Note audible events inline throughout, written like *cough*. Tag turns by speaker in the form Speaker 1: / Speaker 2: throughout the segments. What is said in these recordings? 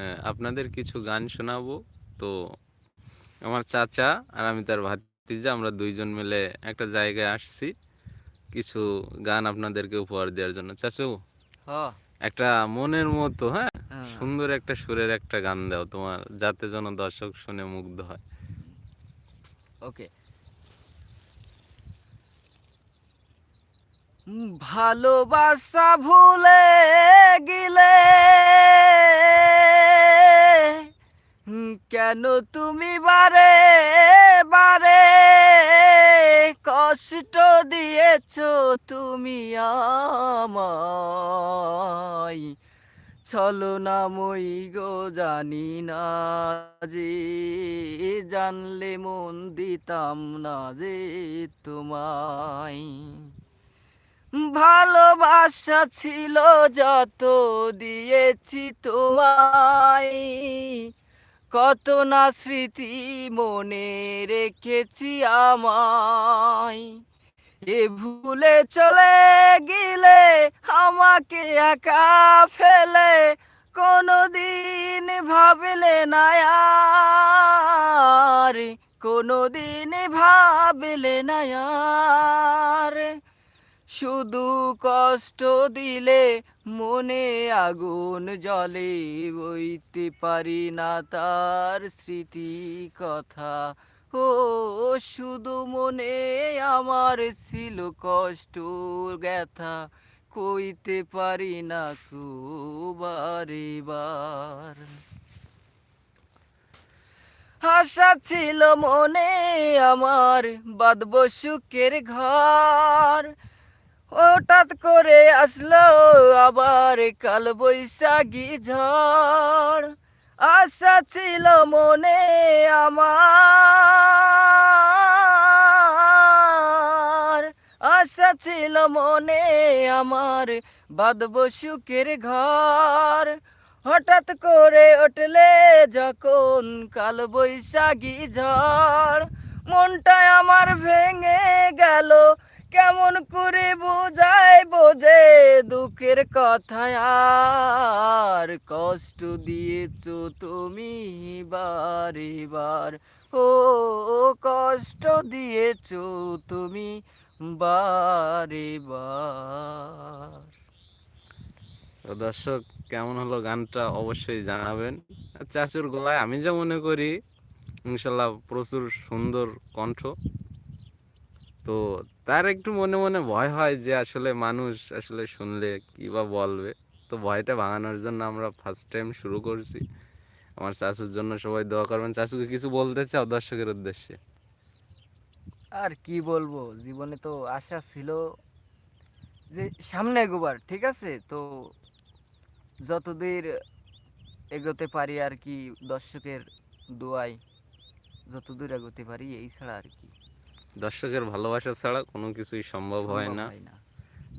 Speaker 1: আহ, আপনাদের কিছু গান শোনাবো। তো আমার চাচা আর আমি তার ভাতিজা আমরা দুইজন মিলে একটা জায়গায় আসছি। কিছু গান আপনাদেরকে উপহার দেওয়ার জন্য। চাচু একটা মনের মতো হ্যাঁ?
Speaker 2: হ্যাঁ।
Speaker 1: সুন্দর একটা সুরের একটা গান দাও তোমার যাতে যেন দর্শক শুনে মুগ্ধ হয়।
Speaker 2: ওকে। ভালোবাসা ভুলে গেলে কেন তুমি বারে বারে কষ্ট দিয়েছ তুমি আমায়? চলো না মই গো, জানি না যে, জানলে মন দিতাম না যে তোমায়। ভালোবাসা ছিল যত দিয়েছি তোমায়। কত না স্মৃতি মনে রেখেছি আমায়। এ ভুলে চলে গেলে আমাকে একা ফেলে, কোনোদিন ভাবলে না আর, কোনোদিন ভাবলে না আর। শুধু কষ্ট দিলে মনে আগুন জলে বইতে পারি না তার স্মৃতি কথা। ও, শুধু মনে আমার ছিল কষ্ট ব্যথা, কইতে পারি না কুবারে বার আশা ছিল মনে আমার বাঁধব সুখের ঘর হঠাৎ করে আসলো আবার কাল বৈশাখী ঝড়। আশা ছিল মনে আমার। আশা ছিল মনে আমার বাঁধব সুখের ঘর। হঠাৎ করে উঠলে যখন কাল বৈশাখী ঝড়, মনটা আমার ভেঙে গেল। কেমন করে বোঝায় বোঝে দুঃখের কথা আর কষ্ট দিয়েছ তুমি বারে বার ও, কষ্ট দিয়েছ তুমি বারে বার
Speaker 1: দর্শক, কেমন হলো গানটা অবশ্যই জানাবেন। চাচুর গলায় আমি যা মনে করি, ইনশাল্লাহ প্রচুর সুন্দর কণ্ঠ। তো তার একটু মনে মনে ভয় হয় যে আসলে মানুষ আসলে শুনলে কি বা বলবে। তো ভয়টা ভাঙানোর জন্য আমরা ফার্স্ট টাইম শুরু করছি। আমার চাচুর জন্য সবাই দোয়া করবেন। চাচুকে কিছু বলতে চাও দর্শকের উদ্দেশ্যে?
Speaker 2: আর কি বলব? জীবনে তো আশা ছিল যে সামনে এগোবার, ঠিক আছে? তো যতদূর এগোতে পারি আর কি দর্শকের দোয়ায়, যতদূর এগোতে পারি, এই ছাড়া আর কি।
Speaker 1: দর্শকের ভালোবাসা ছাড়া কোনো কিছুই সম্ভব হয় না।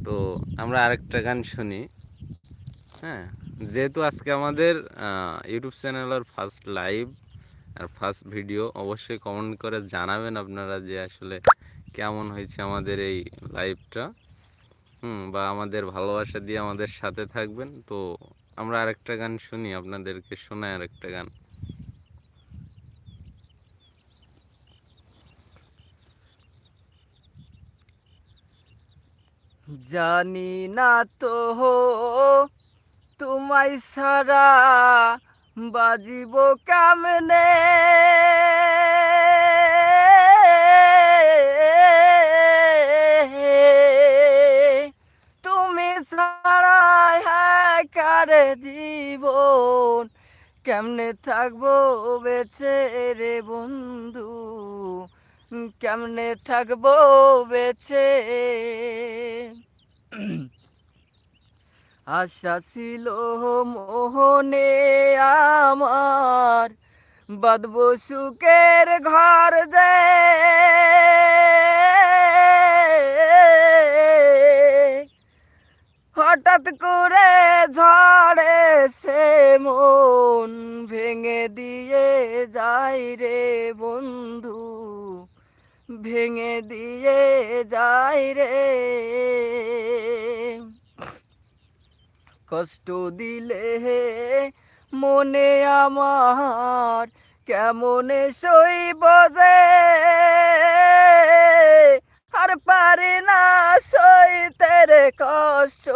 Speaker 1: তো আমরা আরেকটা গান শুনি। হ্যাঁ যেহেতু আজকে আমাদের ইউটিউব চ্যানেলের ফার্স্ট লাইভ আর ফার্স্ট ভিডিও অবশ্যই কমেন্ট করে জানাবেন আপনারা যে আসলে কেমন হয়েছে আমাদের এই লাইভটা হুম বা আমাদের ভালোবাসা দিয়ে আমাদের সাথে থাকবেন। তো আমরা আরেকটা গান শুনি আপনাদেরকে শোনাই আরেকটা গান।
Speaker 2: জানি না তো, তোমায় সারা বাজিব কামনে? তুমি হ্যাঁ কারে জীবন, কেমনে থাকব বেছে রে বন্ধু? কেমনে থাকব বেছে? *clears throat* আশা ছিল মোহনে আমার বাদব সুখের ঘর যে। হঠাৎ করে ঝড়ে সে মন ভেঙে দিয়ে যায় রে বন্ধু। ভেঙে দিয়ে যায় রে। কষ্ট দিলে মনে আমার কেমনে সইব যে। আর পারি না সইতে রে কষ্ট,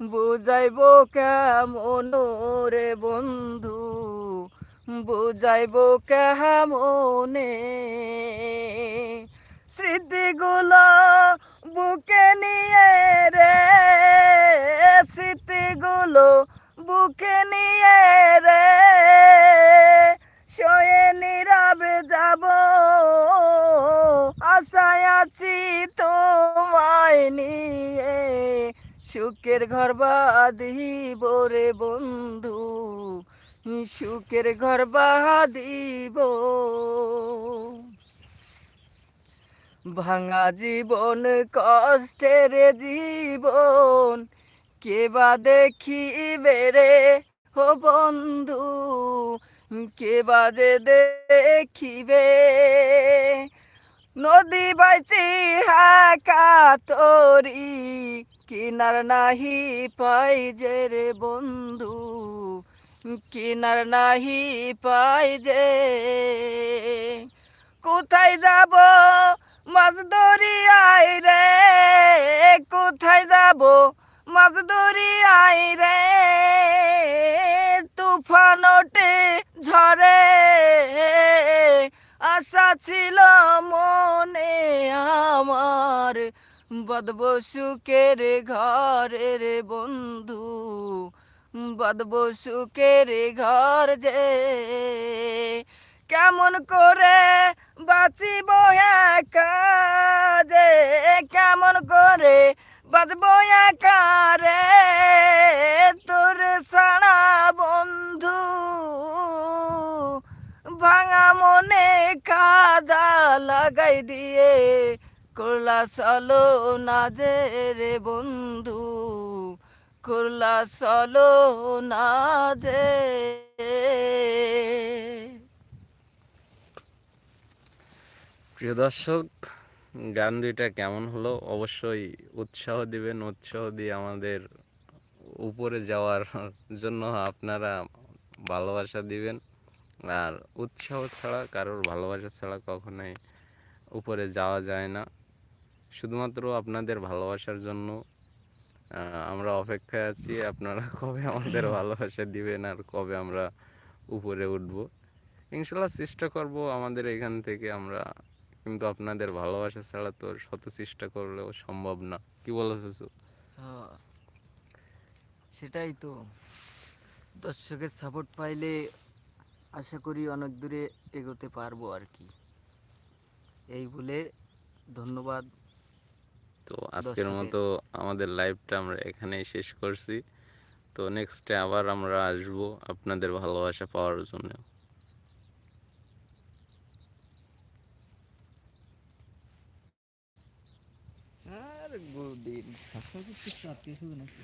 Speaker 2: বুঝাইব কেমন রে বন্ধু? বুঝাইব কেমনে? স্মৃতিগুলো বুকে নিয়ে রে, স্মৃতিগুলো বুকে নিয়ে রে। শয়ে নীরবে যাব, আশায় আছি তোমায় নিয়ে। সুখের ঘর বাঁধিব রে বন্ধু। সুখের ঘর বাঁধিব ভাঙা জীবন কষ্টের জীবন, কে বা দেখিবে রে ও বন্ধু? কে যে দেখিবে? নদী বাইচি হাকা তোরি কিনার নাহি পাই যে রে বন্ধু? কিনার নাহি পাই যে। কোথায় যাব মাছ দরিয়ায় রে? কোথায় যাব মাছ দরিয়ায় রে? তুফান ওঠে ঝরে আশা ছিল মনে আমার বদব সুখের ঘরে বন্ধু। বদব সুখের ঘর যে। কেমন করে বাঁচিব যে? কেমন করে বাঁচব একা রে? তোর সারা বন্ধু ভাঙা মনে কাদা লাগাই দিয়ে। করলা চলো না যে রে বন্ধু। করলা চলো না যে।
Speaker 1: প্রিয় দর্শক, গান দুইটা কেমন হলো? অবশ্যই উৎসাহ দিবেন, উৎসাহ দিয়ে আমাদের উপরে যাওয়ার জন্য আপনারা ভালোবাসা দিবেন। আর উৎসাহ ছাড়া, কারোর ভালোবাসা ছাড়া কখনোই উপরে যাওয়া যায় না। শুধুমাত্র আপনাদের ভালোবাসার জন্য আমরা অপেক্ষায় আছি আপনারা *laughs* কবে আমাদের ভালোবাসা দিবেন আর কবে আমরা উপরে উঠব। ইনশাল্লাহ চেষ্টা করব আমাদের এখান থেকে আমরা কিন্তু আপনাদের ভালোবাসা ছাড়া তো শত চেষ্টা করলেও সম্ভব না। কি বলো
Speaker 2: হ্যাঁ, সেটাই তো। দর্শকের সাপোর্ট পাইলে আশা করি অনেক দূরে এগোতে পারব আর কি। এই বলে ধন্যবাদ।
Speaker 1: তো আজকের মতো আমাদের লাইভটা আমরা এখানেই শেষ করছি। তো নেক্সটে আবার আমরা আসব আপনাদের ভালোবাসা পাওয়ার জন্য।
Speaker 2: আর গুড দিন সবসময় কিছু নাকি